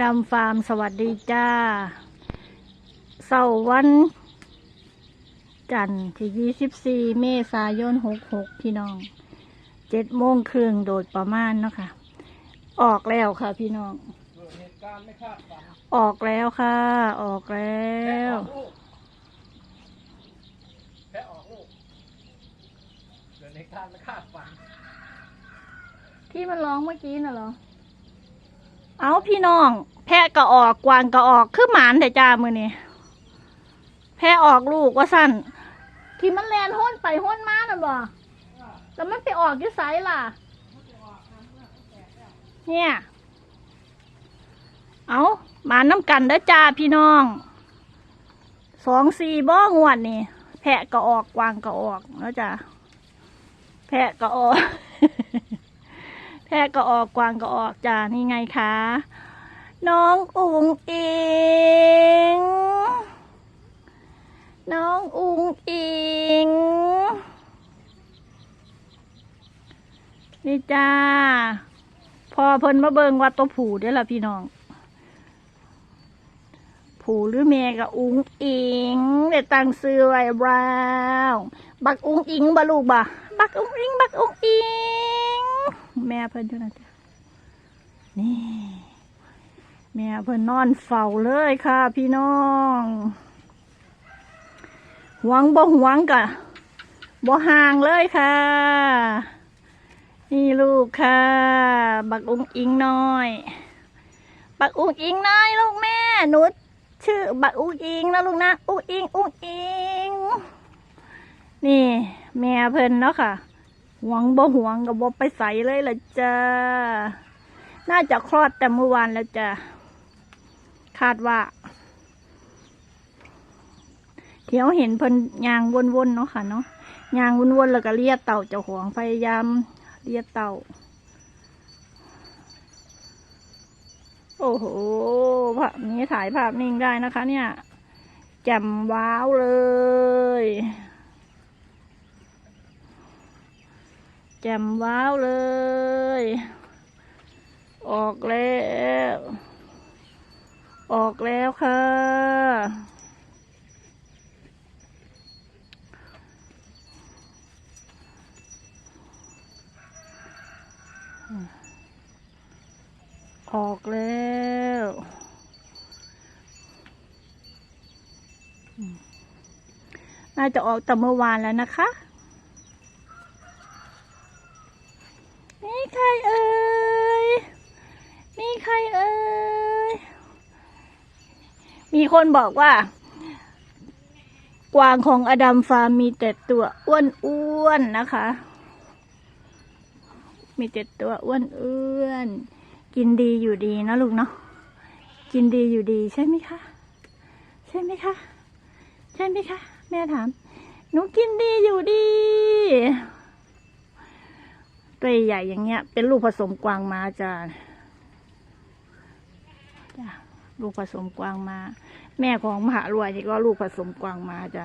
รำฟาร์มสวัสดีจ้าเสาร์วัน จันทร์ที่ 24 เมษายน 66 พี่น้องเจ็ดโมงครึ่งโดยประมาณเนาะค่ะ ออกแล้วค่ะพี่น้องเหตุการณ์ไม่คาดฝันออกแล้วค่ะ ออกแล้วแพ้ออกลูกเกิดเหตุการณ์ไม่คาดฝันที่มันร้องเมื่อกี้น่ะเหรอ เอาพี่น้อง แพะก็ออกกวางก็ออกคือหมานแต่จ้ามือนี่แพะออกลูกว่าสั้นที่มันแลนห้นไปห้นมาน่ะบ่แล้วมันไปออกยี่ไสล่ะ เนี่ย เอาหมาน้ำกันเด้อจ้าพี่น้องสองสี่บ้องวดนี่ แพะก็ออกกวางก็ออกแล้วจ้าแพะก็ออก แพะก็ออกกวางก็ออกจ้านี่ไงคะ น้องอุ๋งอิง น้องอุ๋งอิง นี่จ้า พอเพิ่นมาเบิงวัดตัวผูได้ละพี่น้อง ผูหรือแม่กับอุงอิงเดี๋ยวตั้งซื้อไว้บราวบักอุงอิงบ่ลูกบ่บักอุงอิงบักอุงอิงแม่เพิ่นอยู่นะจ๊ะนี่ แม่เพิ่นนอนเฝ้าเลยค่ะ พี่น้องหวังบ่หวังกะบ่ห่างเลยค่ะ นี่ลูกค่ะ บักอุ้งอิงน้อย บักอุ้งอิงน้อยลูกแม่หนู ชื่อบักอุ้งอิงนะลูกนะอุ้งอิงอุ้งอิงนี่ แม่เพิ่นเนาะค่ะหวงบ่หวงกับบ่ไปใส่เลยละจ้าน่าจะคลอดแต่เมื่อวานแล้วจ้ะคาดว่าเที่ยวเห็นเพิ่นยางวนๆเนาะค่ะเนาะยางวนๆแล้วก็เลียเต่าเจ้าของพยายามเลียเต่า อ้โหภาพนี้ถ่ายภาพนิ่งได้นะคะ เนี่ยแจ่มว้าวเลย แจ่มว้าวเลย ออกแล้ว ออกแล้วค่ะ ออกแล้วน่าจะออกแต่เมื่อวานแล้วนะคะ นี่ใครเอ่ย นี่ใครเอ่ย มีคนบอกว่า กวางของอดัมฟาร์มมีแต่ตัวอ้วนๆนะคะ มีแต่ตัวอ้วนๆ กินดีอยู่ดีนะลูกเนาะกินดีอยู่ดีใช่ไหมคะ ใช่ไหมคะ ใช่ไหมคะ แม่ถาม หนูกินดีอยู่ดี ตัวใหญ่อย่างเงี้ย เป็นลูกผสมกวางมาจ้าจ้ะลูกผสมกวางมา แม่ของมหารวยนี่ก็ลูกผสมกวางมาจ้า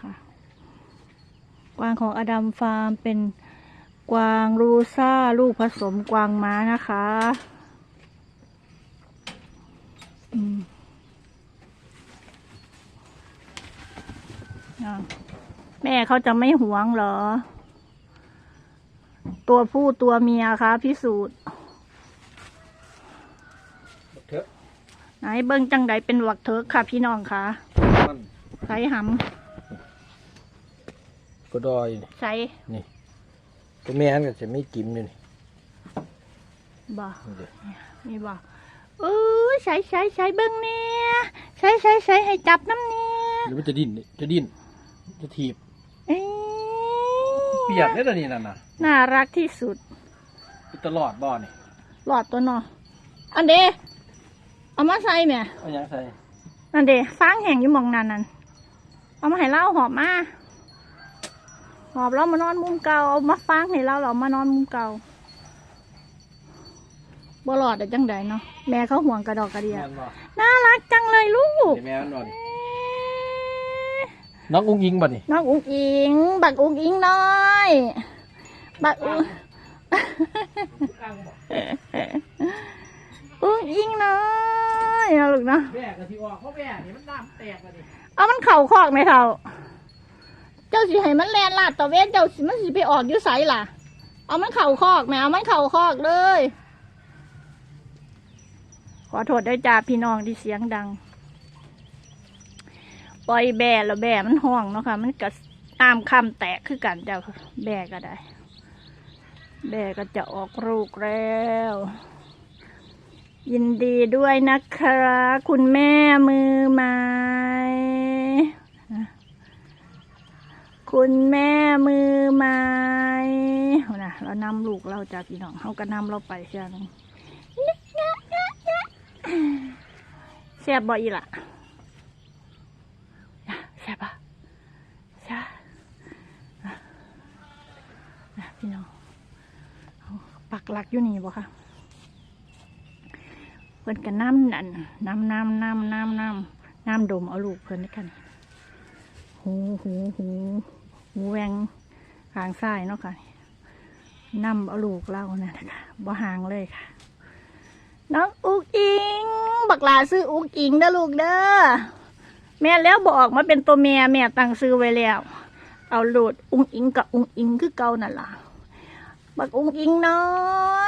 ค่ะกวางของอดัมฟาร์มเป็น กวางรูซ่า ลูกผสมกวางม้านะคะอืมอะแม่เขาจะไม่หวงเหรอ ตัวผู้ตัวเมียคะพิสูจน์เถอะไหนเบิ้งจังใดเป็นหวักเถิกค่ะพี่น้องค่ะมันใส่หก็ดอยำใส่ ตัวแม่นก็จะไม่จิ้มอยู่นี่บ่นี่เด้อมีบ่เออใส่ใส่ใส่เบิ้งเนี่ยใส่ใส่ใส่ให้จับน้ำเนี่ยหรือมันจะดิ้นจะดิ้นจะถีบเอ้ยเปียกได้ตอนนี้นั่นน่ะน่ารักที่สุดตลอดบ่อนี่หลอดตัวเนออันเดเอามาใส่แม่เอาหยังใส่นั่นเดฟางแห้งอยู่หมองนั่นนั่นเอามาให้เล่าหอบมา หอบแล้วมานอนมุมเก่าเอามาฟางให้เราเรามานอนมุมเก่าบ่หลอดอะจังใดเนาะแม่เขาห่วงกระดอกกระเดียแม่นบ่น่ารักจังเลยลูกเดี๋ยวแม่มันบ่นี่น้องอุ้งอิงบ่นี่น้องอุ้งอิง บักอุ้งอิงน้อยบักอุ้งอิงน้อยนะลูกเนาะแม่กะทิออกเพราะแม่นี่มันน้ำแตกแล้วนี่เอามันเข่าคอกไหมเท่า เจ้าสิให้มันแลนลาดตะเวนเจ้าสิมันสิไปออกอยู่ไสล่ะ เอามันเข่าคอกไหมเอามันเข่าคอกเลย ขอโทษด้วยจ้าพี่น้องที่เสียงดัง ปล่อยแบ่แล้วแบ่มันห้องเนาะค่ะ มันก็ตามคำแตกคือกันเจ้าแบ่ก็ได้ แบ่ก็จะออกลูกแล้ว ยินดีด้วยนะคะ คุณแม่มือไม้ คุณแม่มือไม้นะเรานำลูกเราจากพี่น้องเขาก็นำเราไปเชียงแซ่บบ่อีล่ะแซ่บปะแซ่บอะอะพี่น้องปักหลักอยู่นี่บ่คะเพิ่นก็น้ำนั่นน้ำน้ำน้ำน้ำน้ำน้ำดมเอาลูกเพิ่นด้วยกันหูหูหู หูแวงทางซ้ายเนาะค่ะน้ำเอาลูกเล่านะนะคะบ่ห่างเลยค่ะ น้องอุกอิง บักหลาซื้ออุกอิงเด้อลูกเด้อแม่แล้วบอกมาเป็นตัวแม่แม่ตั้งซื้อไว้แล้ว เอาหลดอุงอิงกับอุงอิงคือเก่านั่นล่ะบักอุงอิงน้อ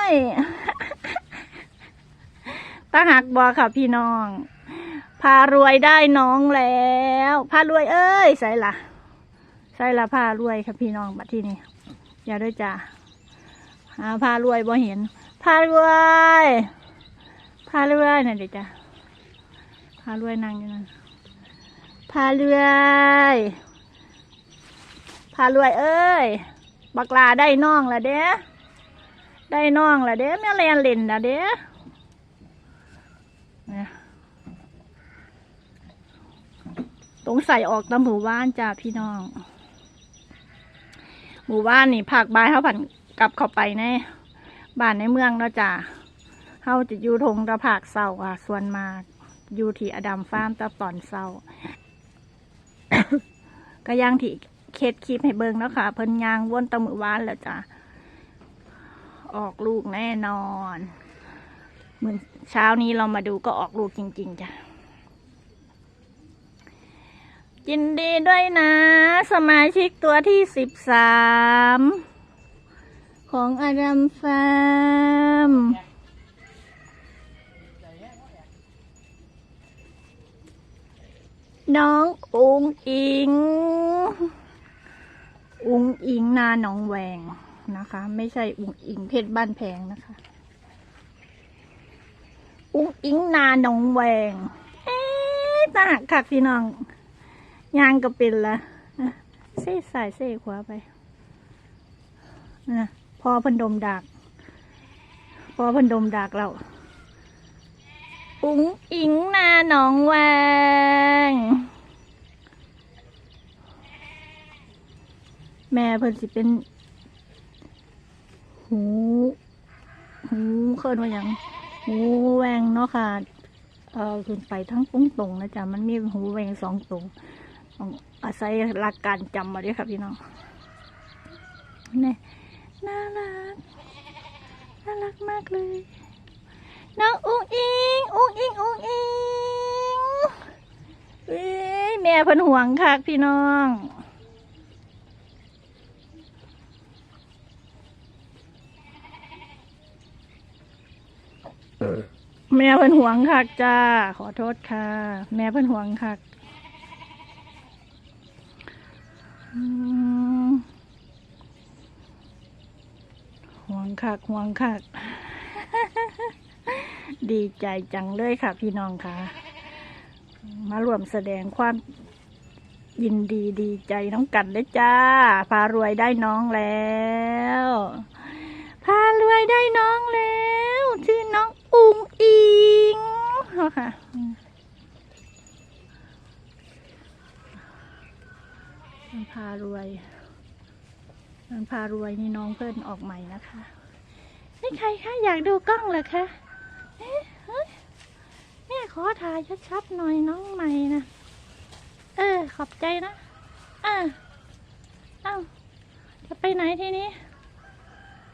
ยตาหักบอค่ะพี่น้อง พารวยได้น้องแล้ว พารวยเอ้ยใส่ละใส่ละพารวยค่ะพี่น้องบัดที่นี่อย่าด้วยจ้าหาพารวยบ่เห็นพารวยพารวยนั่นเดี๋ยวจ้าพารวยนั่งอยู่นั่นพารวยพารวยเอ้ยบักลาได้น้องละเด้ได้น้องละเด้แม่เรียนเล่นละเด้ตรงใส่ออกตามหมู่บ้านจ้าพี่น้อง มู่บ้านนี่ภาคบ่ายเขาผันกลับเข้าไปในบ้านในเมืองเนาะจ้าเขาจะอยู่ทงตะภาคเศร้าอะส่วนมากอยู่ที่อดัมฟาร์มตะตอนเศร้า ก็ย่างที่เคสคลิปให้เบิ่งเนาะค่ะ เพิ่นยางวนตะมือวานแล้วจ้าออกลูกแน่นอน เหมือนเช้านี้เรามาดูก็ออกลูกจริง ๆจ้ะ ยินดีด้วยนะ สมาชิกตัวที่สิบสามของอาดัมฟาร์มน้องอุงอิง อุงอิงนาหนองแวงนะคะ ไม่ใช่อุงอิงเพชรบ้านแพงนะคะ อุ้งอิงนาหนองแวง เอ๊ะตาหักคักพี่น้อง ยางก็เป็นละเซ่สายเซ่ขวาไปนะพอพันดมดักพอพันดมดักเราอุ้งอิงนาหนองแวง แม่เพิ่นสิเป็น หู หูเคินว่าหยังหูแวงเนาะค่ะ เอ่อขึ้นไปทั้งตรงตรงนะจ๊ะ มันมีหูแวงสองตรง ต้องอาศัยหลักการจำมาด้วยครับพี่น้องนี่น่ารัก น่ารักมากเลย น้องอุ้งอิงอุ้งอิงอุ้งอิงเอ้ยแม่เพิ่นห่วงคักพี่น้องแม่เพิ่นห่วงคักจ้า ขอโทษค่ะ แม่เพิ่นห่วงคักอืมห่วง คักห่วงคัก ดีใจจังเลยค่ะพี่น้องค่ะ มารวมแสดงความยินดีดีใจน้องกันเลยจ้า พารวยได้น้องแล้ว พารวยได้น้องแล้ว ชื่อน้องอุงอิงเอาค่ะพารวยพารวยนี่น้องเพิ่นออกใหม่นะคะ นี่ใครคะอยากดูกล้องเหรอคะเอ๊ะเฮ้ยแม่ขอถ่ายชัดๆหน่อยน้องใหม่นะเออ ขอบใจนะอ่าเอ้าจะไปไหนทีนี้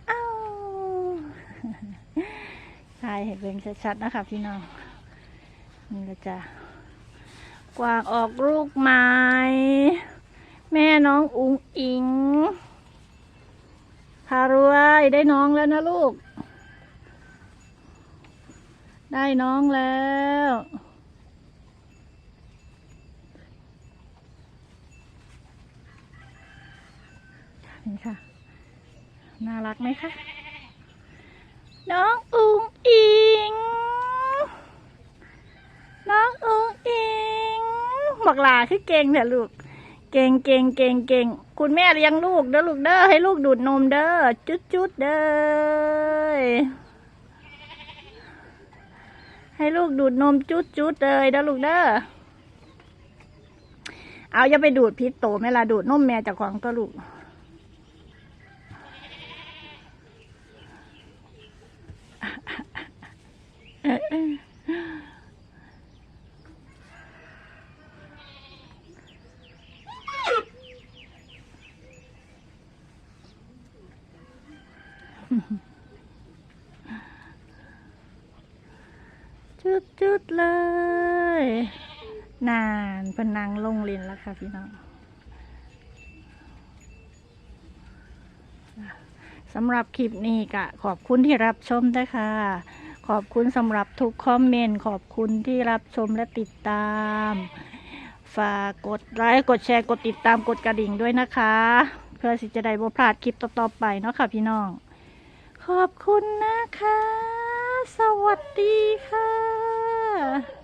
เอ้าถ่ายให้เบิ่งชัดๆนะคะพี่น้องนี่ก็จะกวางออกลูกไม้แม่น้องอุงอิง พารวยได้น้องแล้วนะลูก ได้น้องแล้วนี่ค่ะ น่ารักไหมคะ น้องอุงอิง น้องอุงอิงบอกลาคือเก่งเนี่ยลูก เก่งเก่งเก่งเก่งคุณแม่เลี้ยงลูกเด้อลูกเด้อให้ลูกดูดนมเด้อจุดจุดเด้อให้ลูกดูดนมจุดจุดเลยเด้อลูกเด้อเอาอย่าไปดูดพิษโตแม่ละดูดนมแม่จากของก็ลูก จุดจุดๆเลย นานเป็นนางลงเรียนแล้วค่ะพี่น้องสำหรับคลิปนี้ก็ขอบคุณที่รับชมนะคะขอบคุณสำหรับทุกคอมเมนต์ขอบคุณที่รับชมและติดตาม ฝากกดไลค์กดแชร์กดติดตามกดกระดิ่งด้วยนะคะ เพื่อสิจะได้บ่พลาดคลิปต่อๆไปเนาะค่ะพี่น้อง ขอบคุณนะคะ สวัสดีค่ะ